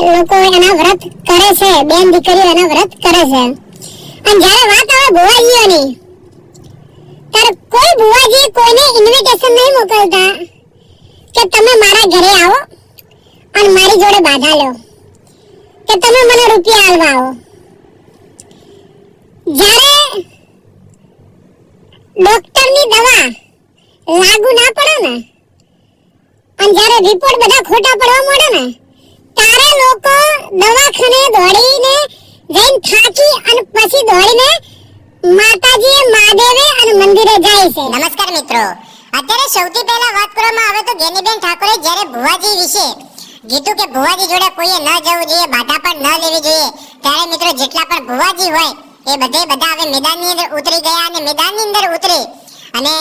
લોકો એના વ્રત કરે છે, બેન દીકરીઓ એના વ્રત કરે છે. અને જ્યારે વાત આવે ભુવાજીઓની, ત્યારે કોઈ ભુવાજી કોઈને ઇન્વિટેશન નહીં મોકલતા કે તમે મારા ઘરે આવો અને મારી જોડે બાધા લો, કે તમે મને રૂપિયા આલવા આવો. જ્યારે ડોક્ટરની દવા લાગુ ના પડે ને, અને જ્યારે રિપોર્ટ બધા ખોટા પડવા મળે ને દવાખાને દોડીને જઈને થાકી અને પછી દોડીને માતાજીએ મહાદેવે અને મંદિરે જાય છે. નમસ્કાર મિત્રો. અત્યારે સૌથી પહેલા વાત કરવામાં આવે તો ગેનીબેન ઠાકોરે જ્યારે ભુવાજી વિશે કીધું કે ભુવાજી જોડે કોઈએ ન જવું જોઈએ, બાધા પણ ન લેવી જોઈએ, ત્યારે મિત્રો જેટલા પણ ભુવાજી હોય, એ બધે બધા હવે મેદાનની અંદર ઉતરી ગયા અને મેદાનની અંદર ઉતરી અને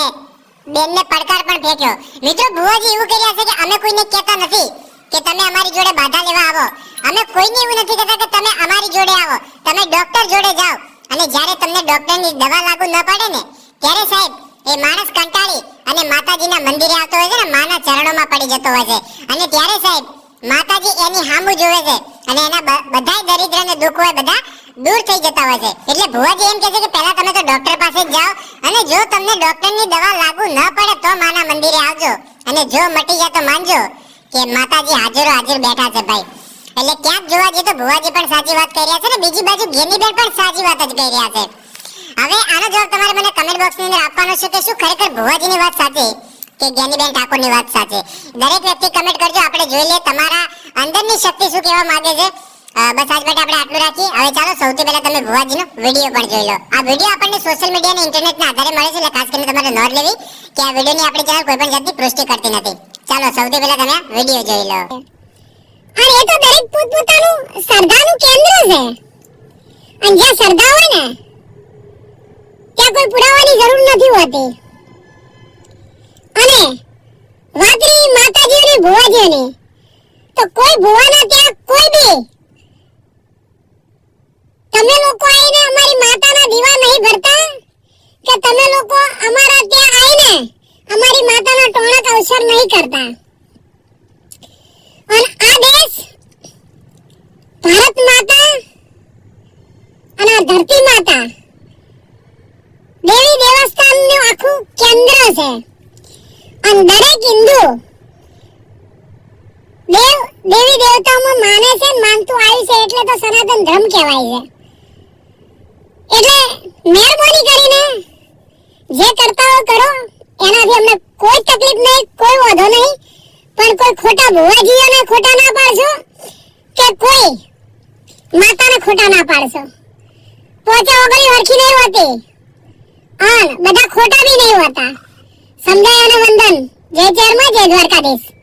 બેનને પડકાર પણ ફેંક્યો મિત્રો, ભુવાજી એવું કર્યા છે કે અમે કોઈને કહેતા નથી કે તમે અમારી જોડે બાધા લેવા આવો. અમે કોઈને એવું નથી કહેતા કે તમે અમારી જોડે આવો. તમે ડોક્ટર જોડે જાઓ. અને જ્યારે તમને ડોક્ટરની દવા લાગુ ન પડે ને, ત્યારે સાહેબ, એ માણસ કંટાળી અને માતાજીના મંદિરે આવતો હોય છે ને, માના ચરણોમાં પડી જતો હોય છે. અને ત્યારે સાહેબ, માતાજી એની હામું જોવે છે અને એના બધા દરિદ્ર ને દુઃખ હોય, બધા દૂર થઈ જતા હોય છે. એટલે ભુવાજી એમ કહે છે કે પહેલા તમે તો ડોક્ટર પાસે જાઓ અને જો તમને ડોક્ટરની દવા લાગુ ન પડે તો માના મંદિરે આવજો. અને જો મટી જાય તો માનજો કે માતાજી હાજરો હાજર બેઠા છે ભાઈ. એટલે ક્યાંક જોવા જઈએ તો ભુવાજી પણ સાચી વાત કહી રહ્યા છે ને બીજી બાજુ ગેનીબેન પણ સાચી વાત જ કહી રહ્યા છે. હવે આનો જવાબ તમારે મને કમેન્ટ બોક્સની અંદર આપવાનો છે કે શું ખરેખર ભુવાજીની વાત સાચી કે જ્ઞાનીબેન ઠાકોરની વાત સાચી? દરેક વ્યક્તિ કમેન્ટ કરજો, આપણે જોઈ લઈએ તમારા અંદરની શક્તિ શું કહેવા માંગે છે. બસ આજ માટે આપણે આટલું રાખીએ. હવે ચાલો, સૌથી પહેલા તમે ભુવાજીનો વીડિયો પણ જોઈ લો. આ વીડિયો આપણને સોશિયલ મીડિયા અને ઇન્ટરનેટના આધારે મળે છે, એટલે ખાસ કરીને તમારે નોંધ લેવી કે આ વિડીયોની આપણી ચેનલ કોઈ પણ જાતની પુષ્ટિ કરતી નથી. ચાલો, સૌથી પહેલા તમે વીડિયો જોઈ લો. અને એ તો દરેક પોતપોતાનું શ્રદ્ધાનું કેન્દ્ર છે. અને જ્યાં શ્રદ્ધા હોય ને, ત્યાં કોઈ પુરાવાની જરૂર નથી હોતી. અને વાત રહી માતાજી અને ભુવાજીઓની, તો કોઈ ભુવાના ત્યાં કોઈ બી, તમે લોકો આવીને અમારી માતાના દીવા નહીં ભરતા, કે તમે લોકો અમારા ત્યાં આવીને અમારી માતાના ટોણક અવસર નહીં કરતા. અને આ દેશ ભારત માતા અને ધરતી માતા દેવી દેવસ્થાનનું આખું કેન્દ્ર છે. અને દરેક હિન્દુ દેવ, દેવી દેવતાઓમાં માને છે માનતું આવ્યું છે એટલે તો સનાતન ધર્મ કહેવાય છે. એટલે મહેરબાની કરીને જે કરતા હો કરો, એનાથી અમને કોઈ તકલીફ નહીં, કોઈ વાંધો નહીં. પણ કોઈ ખોટા ભુવાજીઓને ખોટા ના પાડશો? કે કોઈ માતાને ખોટા ના પાડશો? પોચે ઓગળી ઓળખી નહીં હોતી. અન બધા ખોટા બી નહીં હોતા. સમજાય અને વંદન. જય ચેરમાં જય દ્વારકાધીશ.